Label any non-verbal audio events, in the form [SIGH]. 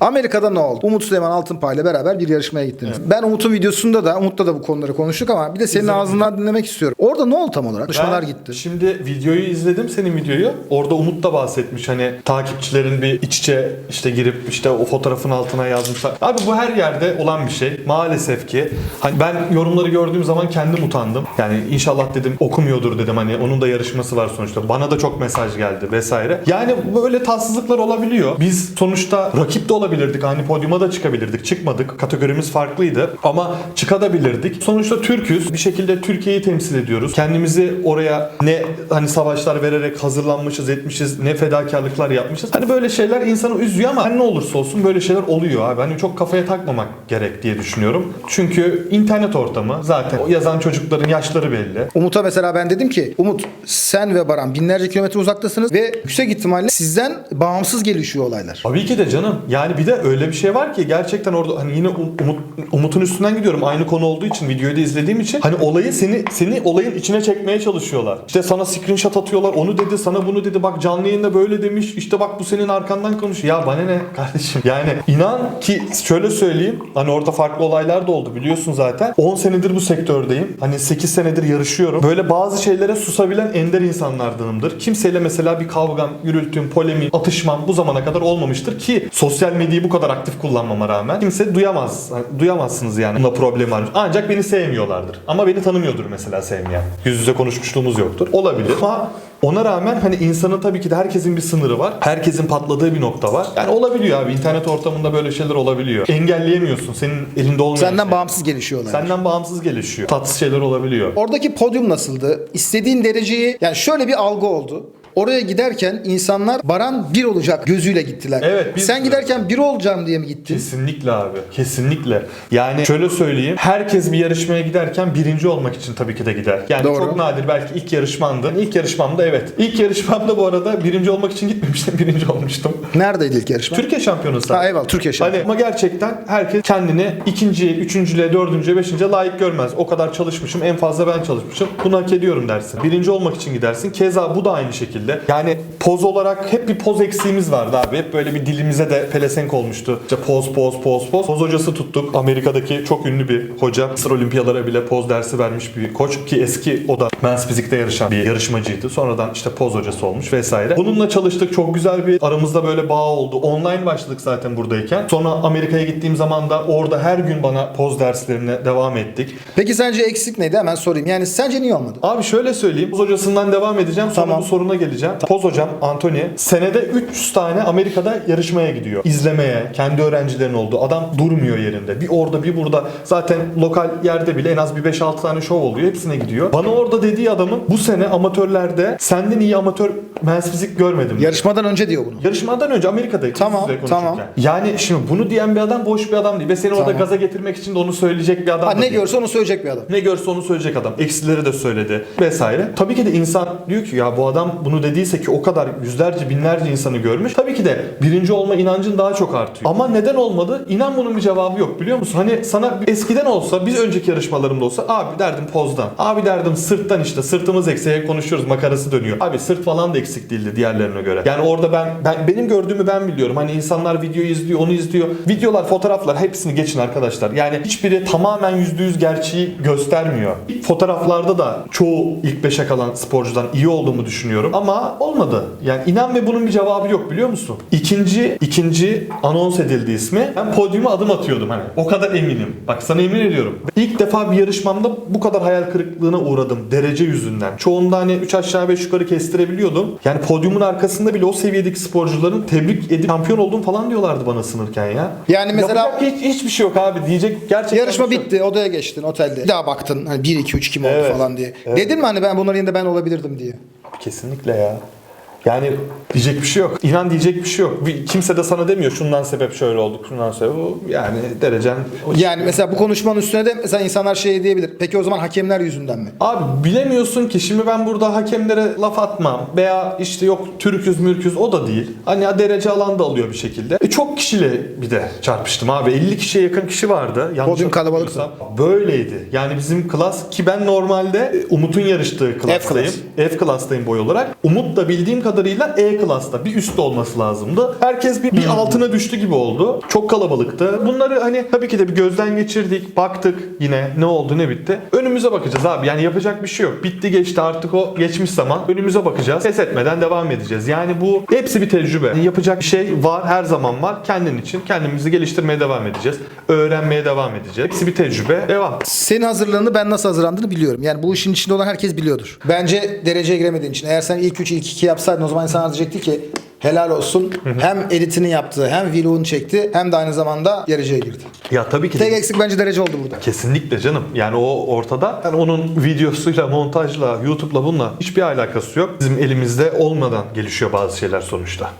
Amerika'da ne oldu? Umut Süleyman Altınpay ile beraber bir yarışmaya gittiniz. Ben Umut'un videosunda da Umut'la da bu konuları konuştuk ama bir de senin ağzından dinlemek istiyorum. Orada ne oldu tam olarak? Ben gitti. Şimdi videoyu izledim senin videoyu. Orada Umut da bahsetmiş hani takipçilerin bir iç içe işte girip işte o fotoğrafın altına yazmışlar. Abi bu her yerde olan bir şey. Maalesef ki hani ben yorumları gördüğüm zaman kendim utandım. Yani inşallah dedim okumuyordur dedim hani onun da yarışması var sonuçta. Bana da çok mesaj geldi vesaire. Yani böyle tatsızlıklar olabiliyor. Biz sonuçta rakip de olabilirdik. Hani podyuma da çıkabilirdik. Çıkmadık. Kategorimiz farklıydı. Ama çıkabilirdik. Sonuçta Türk'üz. Bir şekilde Türkiye'yi temsil ediyoruz. Kendimizi oraya ne hani savaşlar vererek hazırlanmışız, etmişiz, ne fedakarlıklar yapmışız. Hani böyle şeyler insanı üzüyor ama her ne olursa olsun böyle şeyler oluyor abi. Hani çok kafaya takmamak gerek diye düşünüyorum. Çünkü internet ortamı zaten o yazan çocukların yaşları belli. Umut'a mesela ben dedim ki Umut sen ve Baran binlerce kilometre uzaktasınız ve yüksek ihtimalle sizden bağımsız gelişiyor olaylar. Tabii ki de canım. Yani bir de öyle bir şey var ki gerçekten orada hani yine Um- Umut, Umut'un üstünden gidiyorum. Aynı konu olduğu için videoyu da izlediğim için hani olayı seni seni olayın içine çekmeye çalışıyorlar. İşte sana screenshot atıyorlar. Onu dedi, sana bunu dedi. Bak canlı yayında böyle demiş. İşte bak bu senin arkandan konuşuyor. Ya bana ne kardeşim? Yani inan ki şöyle söyleyeyim. Hani orada farklı olaylar da oldu biliyorsun zaten. 10 senedir bu sektördeyim. Hani 8 senedir yarışıyorum. Böyle bazı şeylere susabilen ender insanlardanımdır. Kimseyle mesela bir kavgam, gürültüm, polemik, atışmam bu zamana kadar olmamıştır ki sosyal medyayı bu kadar aktif kullanmama rağmen kimse duyamaz. hani duyamazsınız yani. Bunda problem varmış. Ancak beni sevmiyorlardır. Ama beni tanımıyordur mesela sevmeyen. Yüz yüze konuşmuşluğumuz yoktur. Olabilir. Ama ona rağmen hani insanın tabii ki de herkesin bir sınırı var. Herkesin patladığı bir nokta var. Yani olabiliyor abi. İnternet ortamında böyle şeyler olabiliyor. Engelleyemiyorsun. Senin elinde olmayan Senden şey. bağımsız gelişiyor olaylar. Senden bağımsız gelişiyor. Tatsız şeyler olabiliyor. Oradaki podyum nasıldı? İstediğin dereceyi yani şöyle bir algı oldu. Oraya giderken insanlar Baran bir olacak gözüyle gittiler. Evet, biz Sen de. giderken bir olacağım diye mi gittin? Kesinlikle abi. Kesinlikle. Yani şöyle söyleyeyim. Herkes bir yarışmaya giderken birinci olmak için tabii ki de gider. Yani Doğru. çok nadir belki ilk yarışmandı. Yani ilk yarışmamda evet. İlk yarışmamda bu arada birinci olmak için gitmemiştim. [LAUGHS] Birinci olmuştum. Neredeydi ilk yarışma? Türkiye şampiyonası. Ha eyvallah Türkiye Hani şampiyonu. ama gerçekten herkes kendini ikinciye, üçüncülüğe, dördüncüye, beşinciye layık görmez. O kadar çalışmışım, en fazla ben çalışmışım. Bunu hak ediyorum dersin. Birinci olmak için gidersin. Keza bu da aynı şekilde. Yani poz olarak hep bir poz eksiğimiz vardı abi. Hep böyle bir dilimize de pelesenk olmuştu. İşte poz, poz, poz, poz. Poz hocası tuttuk. Amerika'daki çok ünlü bir hoca. Mısır Olimpiyalara bile poz dersi vermiş bir koç. Ki eski o da men's fizikte yarışan bir yarışmacıydı. Sonradan işte poz hocası olmuş vesaire. Bununla çalıştık. Çok güzel bir aramızda böyle bağ oldu. Online başladık zaten buradayken. Sonra Amerika'ya gittiğim zaman da orada her gün bana poz derslerine devam ettik. Peki sence eksik neydi? Hemen sorayım. Yani sence niye olmadı? Abi şöyle söyleyeyim. Poz hocasından devam edeceğim. Sonra Tamam. bu soruna geleceğim. Poz hocam Anthony senede 300 tane Amerika'da yarışmaya gidiyor. İzlemeye, kendi öğrencilerin olduğu. Adam durmuyor yerinde. Bir orada bir burada. Zaten lokal yerde bile en az bir 5-6 tane şov oluyor. Hepsine gidiyor. Bana orada dediği adamın bu sene amatörlerde senden iyi amatör men's fizik görmedim. Yarışmadan önce diyor bunu. Yarışmadan önce Amerika'da Tamam, tamam. Yani şimdi bunu diyen bir adam boş bir adam değil ve seni orada Tamam. gaza getirmek için de onu söyleyecek bir adam Ha, ne değil. görse onu söyleyecek bir adam. Ne görse onu söyleyecek adam. Eksileri de söyledi vesaire. Tabii ki de insan diyor ki ya bu adam bunu dediyse ki o kadar yüzlerce binlerce insanı görmüş. Tabii ki de birinci olma inancın daha çok artıyor. Ama neden olmadı? İnan bunun bir cevabı yok biliyor musun? Hani sana eskiden olsa biz önceki yarışmalarımda olsa abi derdim pozdan. Abi derdim sırttan işte sırtımız eksiğe konuşuyoruz makarası dönüyor. Abi sırt falan da eksik değildi diğerlerine göre. Yani orada ben, ben benim gördüğümü ben biliyorum. Hani insanlar videoyu izliyor onu izliyor. Videolar fotoğraflar hepsini geçin arkadaşlar. Yani hiçbiri tamamen %100 gerçeği göstermiyor. Fotoğraflarda da çoğu ilk beşe kalan sporcudan iyi olduğumu düşünüyorum. Ama olmadı. Yani inan ve bunun bir cevabı yok biliyor musun? İkinci, ikinci anons edildi ismi. Ben podyuma adım atıyordum hani. O kadar eminim. Bak sana emin ediyorum. İlk defa bir yarışmamda bu kadar hayal kırıklığına uğradım. Derece yüzünden. Çoğunda hani 3 aşağı 5 yukarı kestirebiliyordum. Yani podyumun arkasında bile o seviyedeki sporcuların tebrik edip şampiyon oldum falan diyorlardı bana sınırken ya. Yani mesela- Yapacak hiç, hiçbir şey yok abi. Diyecek gerçekten Yarışma şey yok. bitti. Odaya geçtin otelde. Bir daha baktın hani 1 2 3 kim oldu Evet, falan diye. evet. Dedin mi hani ben bunların yerinde ben olabilirdim diye. Kesinlikle ya. Yani diyecek bir şey yok. İnan diyecek bir şey yok. Bir- Kimse de sana demiyor şundan sebep şöyle olduk, şundan sebep o yani derecen. o- Yani mesela bu konuşmanın üstüne de mesela insanlar şey diyebilir. Peki o zaman hakemler yüzünden mi? Abi bilemiyorsun ki şimdi ben burada hakemlere laf atmam veya işte yok Türküz mürküz o da değil. Hani ya derece alan da alıyor bir şekilde. E çok kişiyle bir de çarpıştım abi. 50 kişiye yakın kişi vardı. Yanlış Podyum kalabalıktı. hatırlamıyorsam. Böyleydi. Yani bizim klas ki ben normalde Umut'un yarıştığı klastayım. F, klastayım boy olarak. Umut da bildiğim kadarıyla E klasta bir üst olması lazımdı. Herkes bir, bir altına düştü gibi oldu. Çok kalabalıktı. Bunları hani tabii ki de bir gözden geçirdik, baktık yine ne oldu ne bitti. Önümüze bakacağız abi. Yani yapacak bir şey yok. Bitti geçti artık o geçmiş zaman. Önümüze bakacağız. Pes etmeden devam edeceğiz. Yani bu hepsi bir tecrübe. Yani yapacak bir şey var, her zaman var. Kendin için kendimizi geliştirmeye devam edeceğiz. Öğrenmeye devam edeceğiz. Hepsi bir tecrübe. Devam. Senin hazırlığını ben nasıl hazırlandığını biliyorum. Yani bu işin içinde olan herkes biliyordur. Bence dereceye giremediğin için. Eğer sen ilk 3 ilk 2 yapsaydın o zaman insanlar diyecekti ki helal olsun. hem editini yaptı, hem vlogunu çekti, hem de aynı zamanda dereceye girdi. Ya tabii ki de Tek eksik bence derece oldu burada. Kesinlikle canım. Yani o ortada. Yani onun videosuyla, montajla, YouTube'la bununla hiçbir alakası yok. Bizim elimizde olmadan gelişiyor bazı şeyler sonuçta.